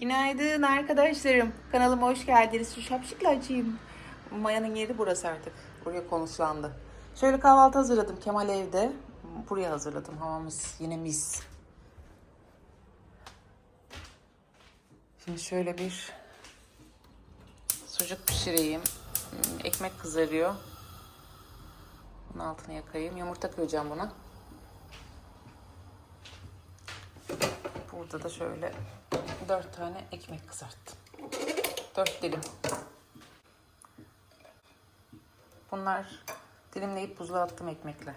Günaydın arkadaşlarım. Kanalıma hoş geldiniz. Şu şapşıkla açayım. Maya'nın yeri burası artık. Buraya konuşlandı. Şöyle kahvaltı hazırladım. Kemal evde. Buraya hazırladım. Havamız yine mis. Şimdi şöyle bir sucuk pişireyim. Hmm, Ekmek kızarıyor. Bunun altını yakayım. Yumurta koyacağım buna. Burada da şöyle dört tane ekmek kızarttım. Dört dilim. Bunlar dilimleyip buzluğa attım ekmekler.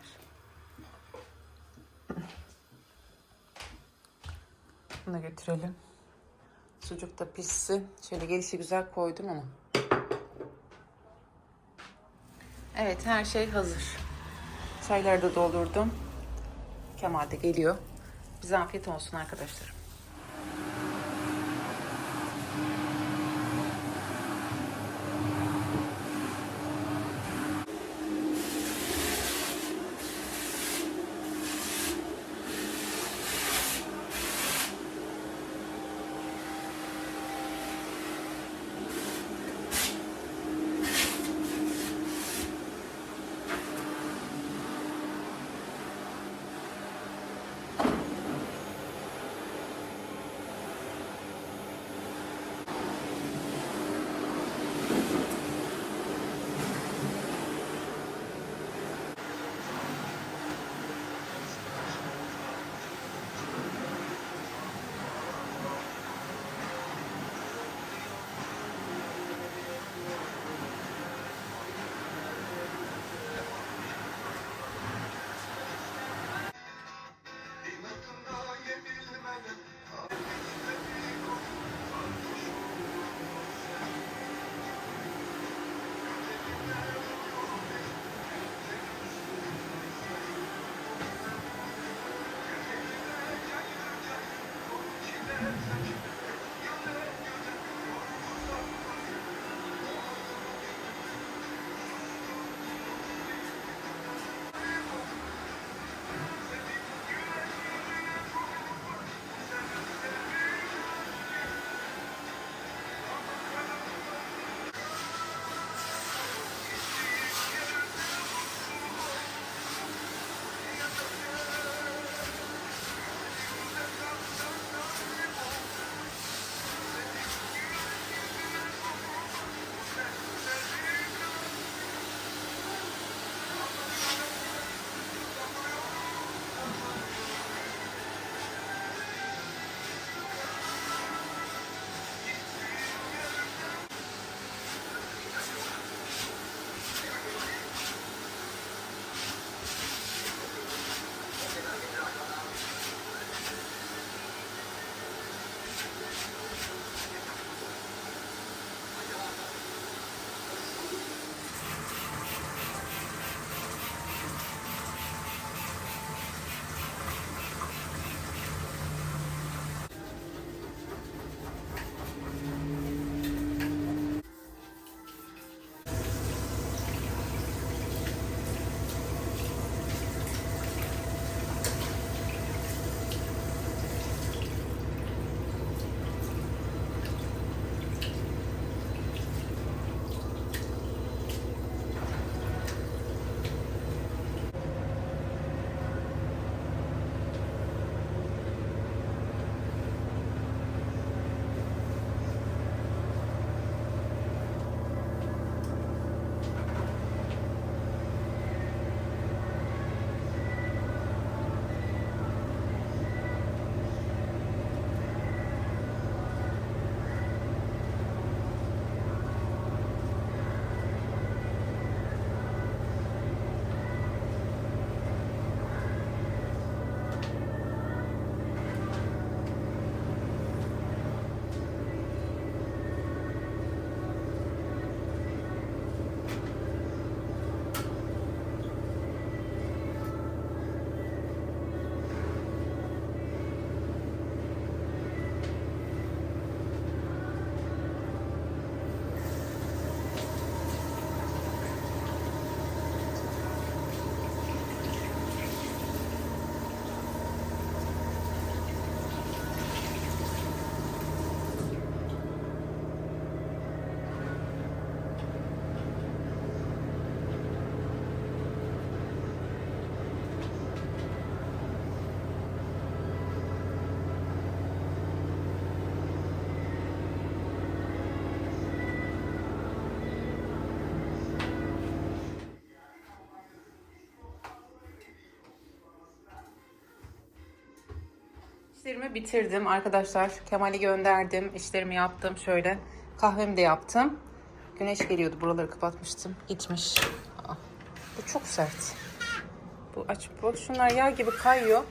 Bunu götürelim. Sucuk da pişsin. Şöyle gelişi güzel koydum onu. Evet her şey hazır. Çayları da doldurdum. Kemal de geliyor. Bize afiyet olsun arkadaşlarım. İşlerimi bitirdim arkadaşlar. Kemal'i gönderdim. İşlerimi yaptım. Şöyle kahvemi de yaptım. Güneş geliyordu. Buraları kapatmıştım. Gitmiş. Aa, bu çok sert. Bu aç. Bak şunlar yağ gibi kayıyor.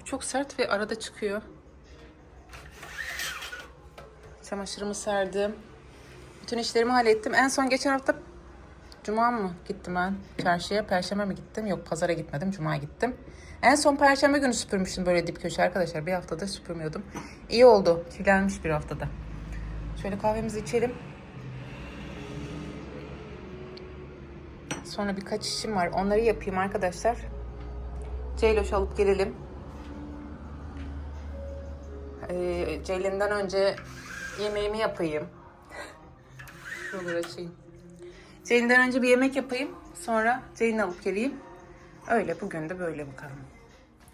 Bu çok sert ve arada çıkıyor. Çamaşırımı serdim. Bütün işlerimi hallettim. En son geçen hafta Cuma mı gittim ben çarşıya? Perşembe mi gittim? Yok pazara gitmedim. Cuma gittim. En son perşembe günü süpürmüştüm böyle dip köşe arkadaşlar. Bir haftada süpürmüyordum. İyi oldu. Kirlenmiş bir haftada. Şöyle kahvemizi içelim. Sonra birkaç işim var. Onları yapayım arkadaşlar. Ceyloş alıp gelelim. Ee, Ceylin'den önce yemeğimi yapayım. Şuraları açayım. Ceylin'den önce bir yemek yapayım. Sonra Ceylin'i alıp geleyim. Öyle bugün de böyle bakalım.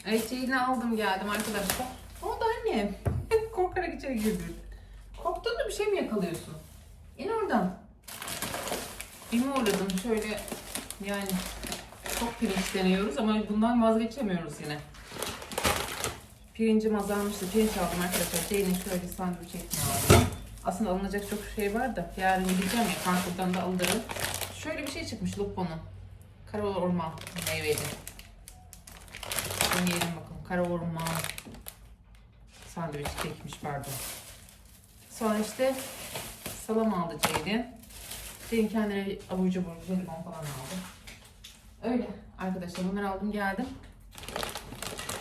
Ceylin'i aldım geldim arkadaşlar. O da anne. Korkarak içeri girdin. Korktun da bir şey mi yakalıyorsun? İn oradan. Bir mi uğradım şöyle yani çok pirinç deniyoruz ama bundan vazgeçemiyoruz yine. Pirincim azalmıştı. Pirinç aldım arkadaşlar. Ceylin şöyle sandviç ekmeği. Aslında alınacak çok şey var da yarın gideceğim ya Frankfurt'tan da alırım. Şöyle bir şey çıkmış Lupo'nun. Kara orman meyveli. Deneyelim bakalım. Kara orman sandviç çekmiş pardon. Sonra işte salam aldı Ceylin. Ceylin kendine abur cubur, jelibon falan aldı. Öyle arkadaşlar bunları aldım geldim.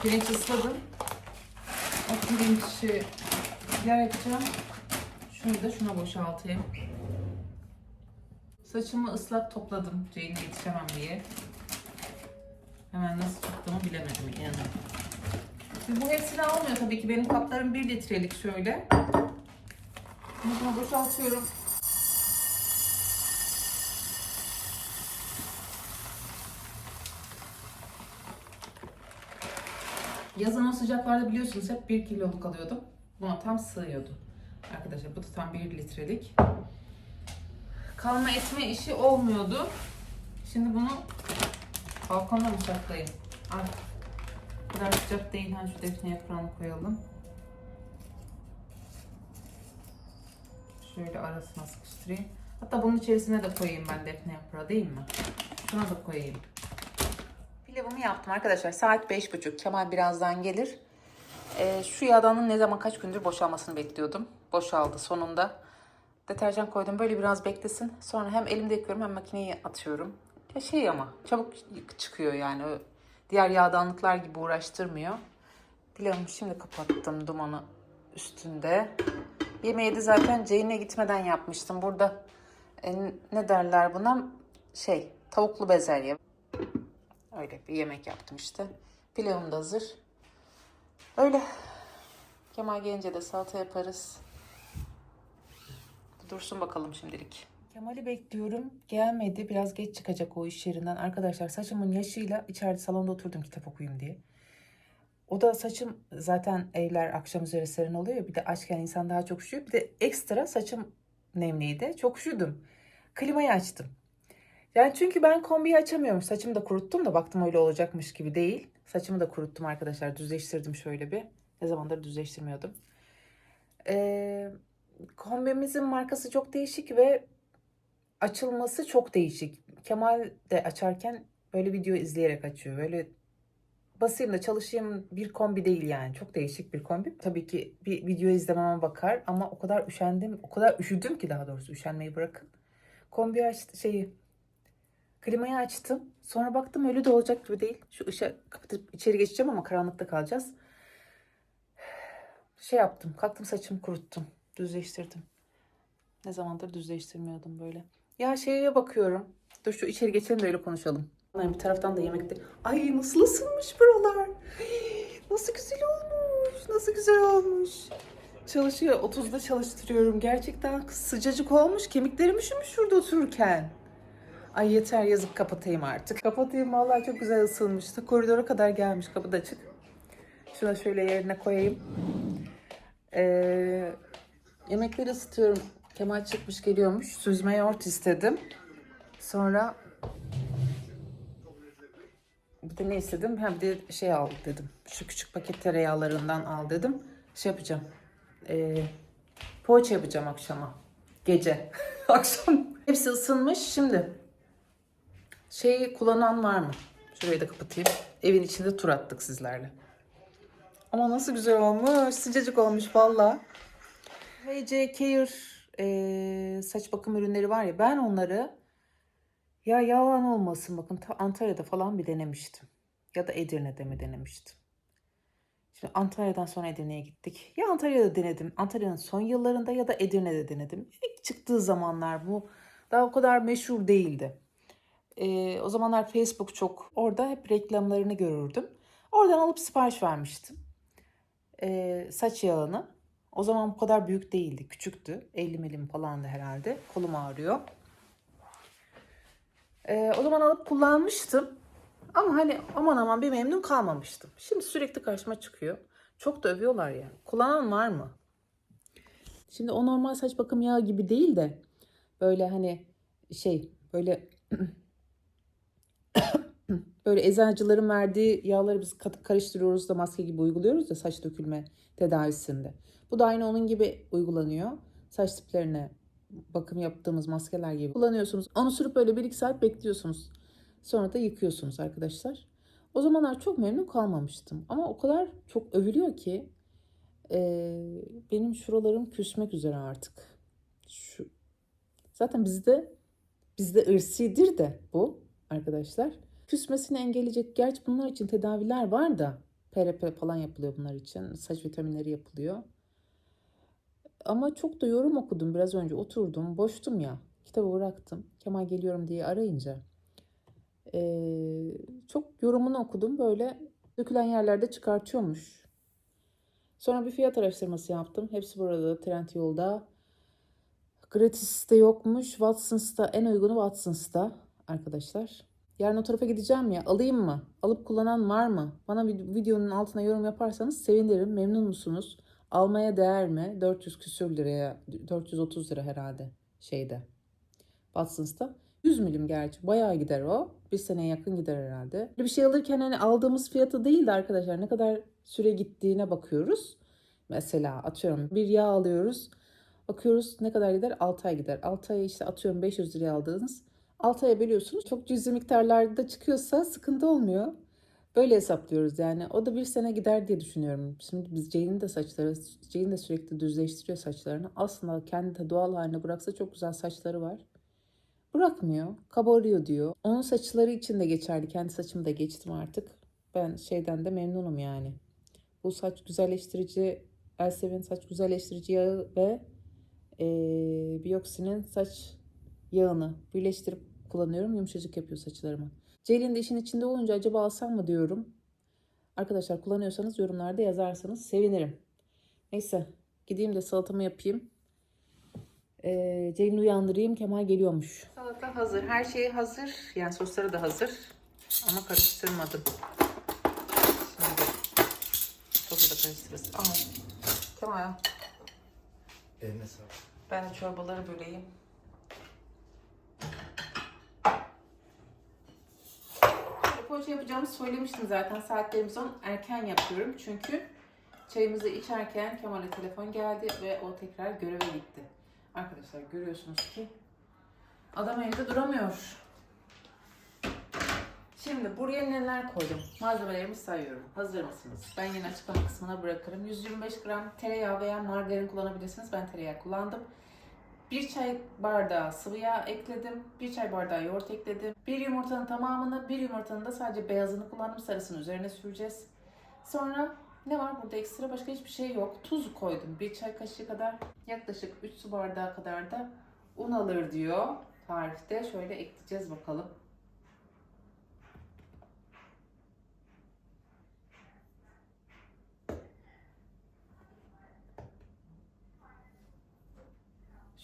Pirinç ısladım. O pirinci pilav yapacağım. Şunu da şuna boşaltayım. Saçımı ıslak topladım Ceylin'e yetişemem diye. Hemen nasıl tuttuğumu bilemedim inanın. Bu hepsini almıyor tabii ki. Benim kaplarım 1 litrelik şöyle. Bunu boşaltıyorum. Yazın o sıcaklarda biliyorsunuz hep 1 kiloluk alıyordum. Buna tam sığıyordu. Arkadaşlar bu da tam 1 litrelik. Kalma etme işi olmuyordu. Şimdi bunu balkonda mı saklayayım? Ay, bu kadar sıcak değil. Ha, şu defne yaprağını koyalım. Şöyle arasına sıkıştırayım. Hatta bunun içerisine de koyayım ben defne yaprağı değil mi? Şuna da koyayım. Pilavımı yaptım arkadaşlar. Saat beş buçuk. Kemal birazdan gelir. Ee, şu yağdanın ne zaman kaç gündür boşalmasını bekliyordum. Boşaldı sonunda. Deterjan koydum. Böyle biraz beklesin. Sonra hem elimde yıkıyorum hem makineye atıyorum. Ya şey ama çabuk çıkıyor yani. Diğer yağdanlıklar gibi uğraştırmıyor. Pilavımı şimdi kapattım dumanı üstünde. Yemeği de zaten Ceylin'e gitmeden yapmıştım. Burada e, ne derler buna? Şey tavuklu bezelye. Öyle bir yemek yaptım işte. Pilavım da hazır. Öyle. Kemal gelince de salata yaparız. Dursun bakalım şimdilik. Kemal'i bekliyorum. Gelmedi. Biraz geç çıkacak o iş yerinden. Arkadaşlar saçımın yaşıyla içeride salonda oturdum kitap okuyayım diye. O da saçım zaten evler akşam üzeri serin oluyor. Bir de açken insan daha çok üşüyor. Bir de ekstra saçım nemliydi. Çok üşüdüm. Klimayı açtım. Yani çünkü ben kombiyi açamıyorum. Saçımı da kuruttum da baktım öyle olacakmış gibi değil. Saçımı da kuruttum arkadaşlar. Düzleştirdim şöyle bir. Ne zamandır düzleştirmiyordum. Ee, kombimizin markası çok değişik ve açılması çok değişik. Kemal de açarken böyle video izleyerek açıyor. Böyle basayım da çalışayım bir kombi değil yani. Çok değişik bir kombi. Tabii ki bir video izlememe bakar ama o kadar üşendim, o kadar üşüdüm ki daha doğrusu üşenmeyi bırakın. Kombi açtı şeyi Klimayı açtım. Sonra baktım öyle de olacak gibi değil. Şu ışığı kapatıp içeri geçeceğim ama karanlıkta kalacağız. Şey yaptım. Kalktım saçımı kuruttum. Düzleştirdim. Ne zamandır düzleştirmiyordum böyle. Ya şeye bakıyorum. Dur şu içeri geçelim de öyle konuşalım. Bir taraftan da yemekte. Ay nasıl ısınmış buralar. Nasıl güzel olmuş. Nasıl güzel olmuş. Çalışıyor. 30'da çalıştırıyorum. Gerçekten sıcacık olmuş. Kemiklerim üşümüş şurada otururken. Ay yeter yazık kapatayım artık. Kapatayım vallahi çok güzel ısınmıştı. Koridora kadar gelmiş kapı da açık. Şuna şöyle yerine koyayım. Ee, yemekleri ısıtıyorum. Kemal çıkmış geliyormuş. Süzme yoğurt istedim. Sonra Bir de ne istedim? Bir de şey al dedim. Şu küçük paket tereyağlarından al dedim. Şey yapacağım. Ee, poğaça yapacağım akşama. Gece. Akşam. Hepsi ısınmış. Şimdi şeyi kullanan var mı? Şurayı da kapatayım. Evin içinde tur attık sizlerle. Ama nasıl güzel olmuş. Sıcacık olmuş valla. HC Care e, saç bakım ürünleri var ya ben onları ya yalan olmasın bakın ta Antalya'da falan bir denemiştim. Ya da Edirne'de mi denemiştim. Şimdi Antalya'dan sonra Edirne'ye gittik. Ya Antalya'da denedim. Antalya'nın son yıllarında ya da Edirne'de denedim. İlk çıktığı zamanlar bu daha o kadar meşhur değildi. Ee, o zamanlar Facebook çok. Orada hep reklamlarını görürdüm. Oradan alıp sipariş vermiştim. Ee, saç yağını. O zaman bu kadar büyük değildi. Küçüktü. 50 milim falandı herhalde. Kolum ağrıyor. Ee, o zaman alıp kullanmıştım. Ama hani aman aman bir memnun kalmamıştım. Şimdi sürekli karşıma çıkıyor. Çok da övüyorlar yani. Kullanan var mı? Şimdi o normal saç bakım yağı gibi değil de böyle hani şey böyle böyle eczacıların verdiği yağları biz karıştırıyoruz da maske gibi uyguluyoruz da saç dökülme tedavisinde. Bu da aynı onun gibi uygulanıyor. Saç tiplerine bakım yaptığımız maskeler gibi kullanıyorsunuz. Onu sürüp böyle 1-2 saat bekliyorsunuz. Sonra da yıkıyorsunuz arkadaşlar. O zamanlar çok memnun kalmamıştım. Ama o kadar çok övülüyor ki eee, benim şuralarım küsmek üzere artık. Şu. Zaten bizde bizde ırsidir de bu arkadaşlar. Küsmesini engelleyecek. Gerçi bunlar için tedaviler var da PRP falan yapılıyor bunlar için. Saç vitaminleri yapılıyor. Ama çok da yorum okudum biraz önce. Oturdum, boştum ya. Kitabı bıraktım. Kemal geliyorum diye arayınca. Ee, çok yorumunu okudum. Böyle dökülen yerlerde çıkartıyormuş. Sonra bir fiyat araştırması yaptım. Hepsi burada Trendyol'da. Gratis'te yokmuş. Watson's'ta en uygunu Watson's'ta arkadaşlar. Yarın o tarafa gideceğim ya. Alayım mı? Alıp kullanan var mı? Bana vid- videonun altına yorum yaparsanız sevinirim. Memnun musunuz? Almaya değer mi? 400 küsür liraya, 430 lira herhalde şeyde. Watson's'ta. 100 milim gerçi. Bayağı gider o. Bir seneye yakın gider herhalde. Bir şey alırken hani aldığımız fiyatı değil de arkadaşlar ne kadar süre gittiğine bakıyoruz. Mesela atıyorum bir yağ alıyoruz. Bakıyoruz ne kadar gider? 6 ay gider. 6 ay işte atıyorum 500 liraya aldığınız. 6 aya bölüyorsunuz. Çok cüzi miktarlarda çıkıyorsa sıkıntı olmuyor. Böyle hesaplıyoruz yani. O da bir sene gider diye düşünüyorum. Şimdi biz Jane'in de saçları, Jane de sürekli düzleştiriyor saçlarını. Aslında kendi de doğal haline bıraksa çok güzel saçları var. Bırakmıyor. Kabarıyor diyor. Onun saçları için de geçerli. Kendi saçımı da geçtim artık. Ben şeyden de memnunum yani. Bu saç güzelleştirici, Elsevin saç güzelleştirici yağı ve eee Bioxy'nin saç yağını birleştirip kullanıyorum. Yumuşacık yapıyor saçlarımı. Ceylin de işin içinde olunca acaba alsam mı diyorum. Arkadaşlar kullanıyorsanız yorumlarda yazarsanız sevinirim. Neyse gideyim de salatamı yapayım. Ee, Ceylin'i uyandırayım. Kemal geliyormuş. Salata hazır. Her şey hazır. Yani sosları da hazır. Ama karıştırmadım. Şimdi sosu da karıştırırız. Ama Kemal Eline sağlık. ben de çorbaları böleyim. Poğaça yapacağımı söylemiştim zaten. Saatlerimizi on erken yapıyorum. Çünkü çayımızı içerken Kemal'e telefon geldi ve o tekrar göreve gitti. Arkadaşlar görüyorsunuz ki adam evde duramıyor. Şimdi buraya neler koydum? Malzemelerimi sayıyorum. Hazır mısınız? Ben yine açıklama kısmına bırakırım. 125 gram tereyağı veya margarin kullanabilirsiniz. Ben tereyağı kullandım. Bir çay bardağı sıvı yağ ekledim. Bir çay bardağı yoğurt ekledim. Bir yumurtanın tamamını, bir yumurtanın da sadece beyazını kullandım. Sarısını üzerine süreceğiz. Sonra ne var burada ekstra? Başka hiçbir şey yok. Tuz koydum. Bir çay kaşığı kadar. Yaklaşık 3 su bardağı kadar da un alır diyor tarifte. Şöyle ekleyeceğiz bakalım.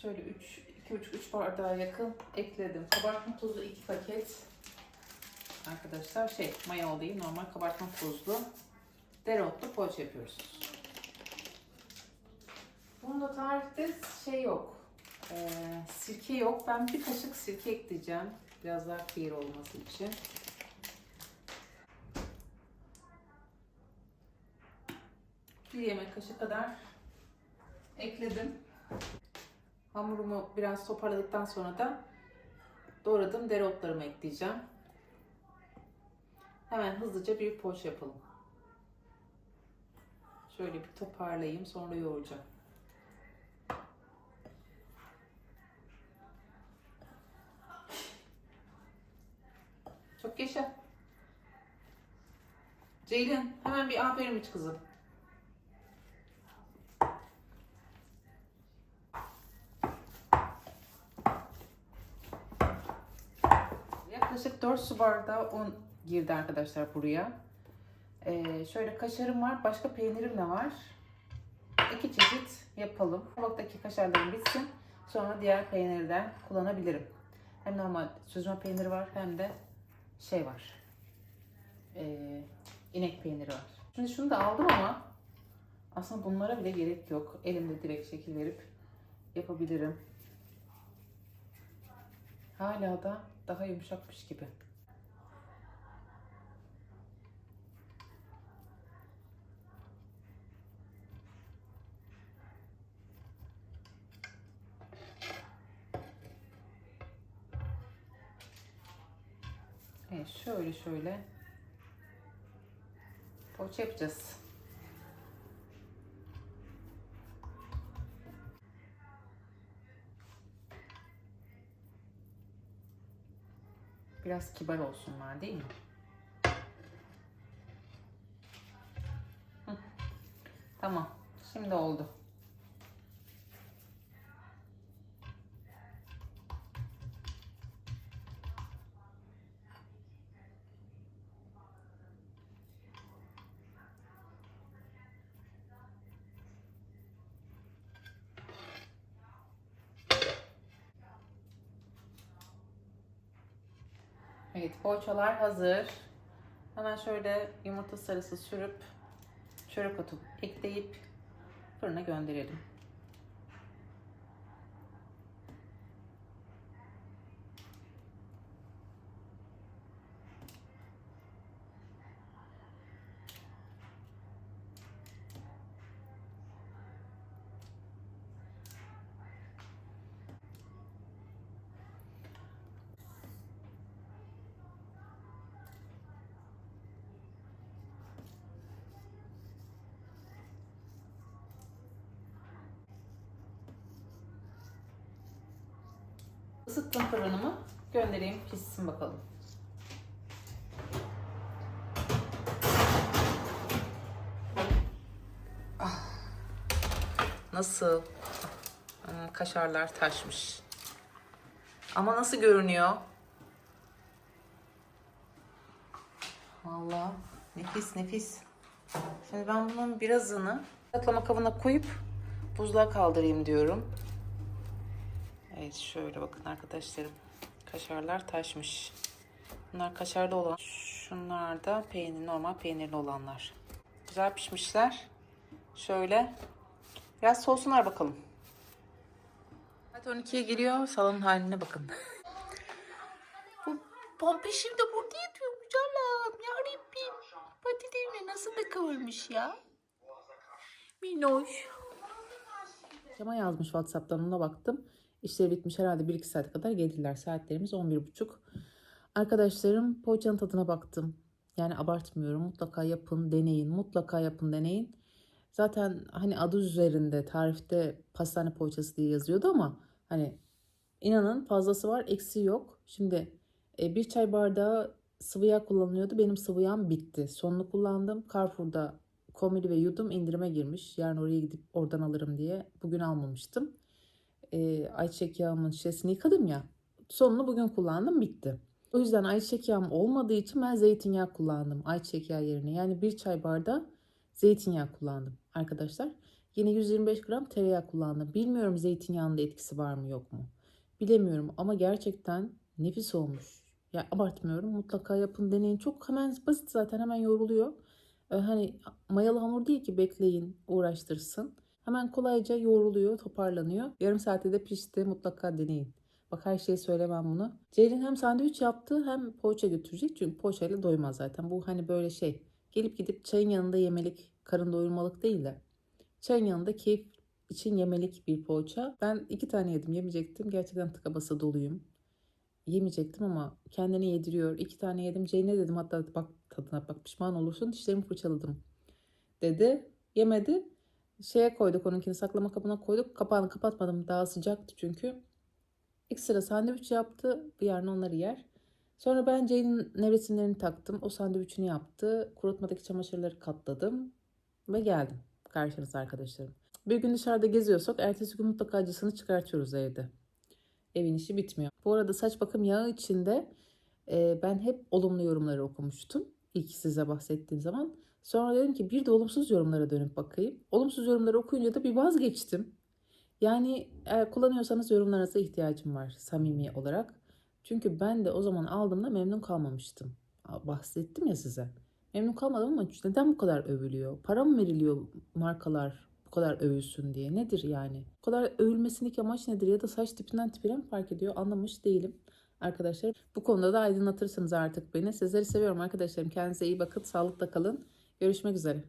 şöyle 3 2,5-3 bardağa yakın ekledim. Kabartma tozu 2 paket. Arkadaşlar şey maya olayım normal kabartma tozlu dereotlu poğaça yapıyoruz. Bunda tarifte şey yok. Ee, sirke yok. Ben bir kaşık sirke ekleyeceğim. Biraz daha kıyır olması için. Bir yemek kaşığı kadar ekledim. Hamurumu biraz toparladıktan sonra da doğradığım dereotlarımı ekleyeceğim. Hemen hızlıca bir poğaça yapalım. Şöyle bir toparlayayım sonra yoğuracağım. Çok yaşa. Ceylin hemen bir aferin iç kızım. Yaklaşık 4 su bardağı un girdi arkadaşlar buraya. Ee, şöyle kaşarım var. Başka peynirim de var. İki çeşit yapalım. Tabaktaki kaşarlarım bitsin. Sonra diğer peynirden kullanabilirim. Hem normal süzme peyniri var hem de şey var. Ee, inek peyniri var. Şimdi şunu da aldım ama aslında bunlara bile gerek yok. Elimde direkt şekil verip yapabilirim. Hala da daha yumuşakmış gibi. Evet şöyle şöyle poğaça yapacağız. Biraz kibar olsunlar değil mi? Tamam. Şimdi oldu. Evet, poğaçalar hazır. Hemen şöyle yumurta sarısı sürüp çörek otu ekleyip fırına gönderelim. Isıttım fırınımı. Göndereyim pişsin bakalım. Ah. Nasıl? Hmm, kaşarlar taşmış. Ama nasıl görünüyor? Vallahi nefis nefis. Şimdi ben bunun birazını saklama kabına koyup buzluğa kaldırayım diyorum. Evet şöyle bakın arkadaşlarım. Kaşarlar taşmış. Bunlar kaşarlı olan. Şunlar da peynir, normal peynirli olanlar. Güzel pişmişler. Şöyle. Biraz soğusunlar bakalım. Saat 12'ye geliyor. Salonun haline bakın. Bu pompişim de burada yatıyormuş Allah'ım. Yarabbim. Patilerine nasıl da kıvırmış ya. Minnoş. Kema yazmış WhatsApp'tan ona baktım. İşleri bitmiş herhalde 1-2 saat kadar geldiler. Saatlerimiz 11.30. Arkadaşlarım poğaçanın tadına baktım. Yani abartmıyorum. Mutlaka yapın, deneyin. Mutlaka yapın, deneyin. Zaten hani adı üzerinde tarifte pastane poğaçası diye yazıyordu ama hani inanın fazlası var, eksiği yok. Şimdi e, bir çay bardağı sıvı yağ kullanılıyordu. Benim sıvı yağım bitti. Sonunu kullandım. Carrefour'da Komili ve Yudum indirime girmiş. Yarın oraya gidip oradan alırım diye. Bugün almamıştım. E, ayçiçek yağımın şişesini yıkadım ya. Sonunu bugün kullandım bitti. O yüzden ayçiçek yağım olmadığı için ben zeytinyağı kullandım ayçiçek yağı yerine. Yani bir çay bardağı zeytinyağı kullandım arkadaşlar. Yine 125 gram tereyağı kullandım. Bilmiyorum zeytinyağının da etkisi var mı yok mu. Bilemiyorum ama gerçekten nefis olmuş. Ya abartmıyorum. Mutlaka yapın deneyin. Çok hemen basit zaten hemen yoruluyor. Ee, hani mayalı hamur değil ki bekleyin uğraştırsın. Hemen kolayca yoğruluyor, toparlanıyor. Yarım saatte de pişti. Mutlaka deneyin. Bak her şeyi söylemem bunu. Ceylin hem sandviç yaptı hem poğaça götürecek. Çünkü poğaçayla doymaz zaten. Bu hani böyle şey gelip gidip çayın yanında yemelik, karın doyurmalık değil de Çayın yanında keyif için yemelik bir poğaça. Ben iki tane yedim yemeyecektim. Gerçekten tıka basa doluyum. Yemeyecektim ama kendini yediriyor. İki tane yedim. Ceyne dedim hatta bak tadına bak pişman olursun. Dişlerimi fırçaladım dedi. Yemedi. Şeye koyduk onunkini saklama kabına koyduk. Kapağını kapatmadım. Daha sıcaktı çünkü. İlk sıra sandviç yaptı. Bir yarın onları yer. Sonra ben Jane'in nevresimlerini taktım. O sandviçini yaptı. Kurutmadaki çamaşırları katladım. Ve geldim. Karşınızda arkadaşlarım. Bir gün dışarıda geziyorsak ertesi gün mutlaka acısını çıkartıyoruz evde. Evin işi bitmiyor. Bu arada saç bakım yağı içinde e, ben hep olumlu yorumları okumuştum. İlk size bahsettiğim zaman. Sonra dedim ki bir de olumsuz yorumlara dönüp bakayım. Olumsuz yorumları okuyunca da bir vazgeçtim. Yani eğer kullanıyorsanız yorumlarınıza ihtiyacım var samimi olarak. Çünkü ben de o zaman aldığımda memnun kalmamıştım. Bahsettim ya size. Memnun kalmadım ama neden bu kadar övülüyor? Para mı veriliyor markalar bu kadar övülsün diye? Nedir yani? Bu kadar övülmesindeki amaç nedir? Ya da saç tipinden tipine mi fark ediyor? Anlamış değilim. Arkadaşlar bu konuda da aydınlatırsınız artık beni. Sizleri seviyorum arkadaşlarım. Kendinize iyi bakın. Sağlıkla kalın. Görüşmek üzere.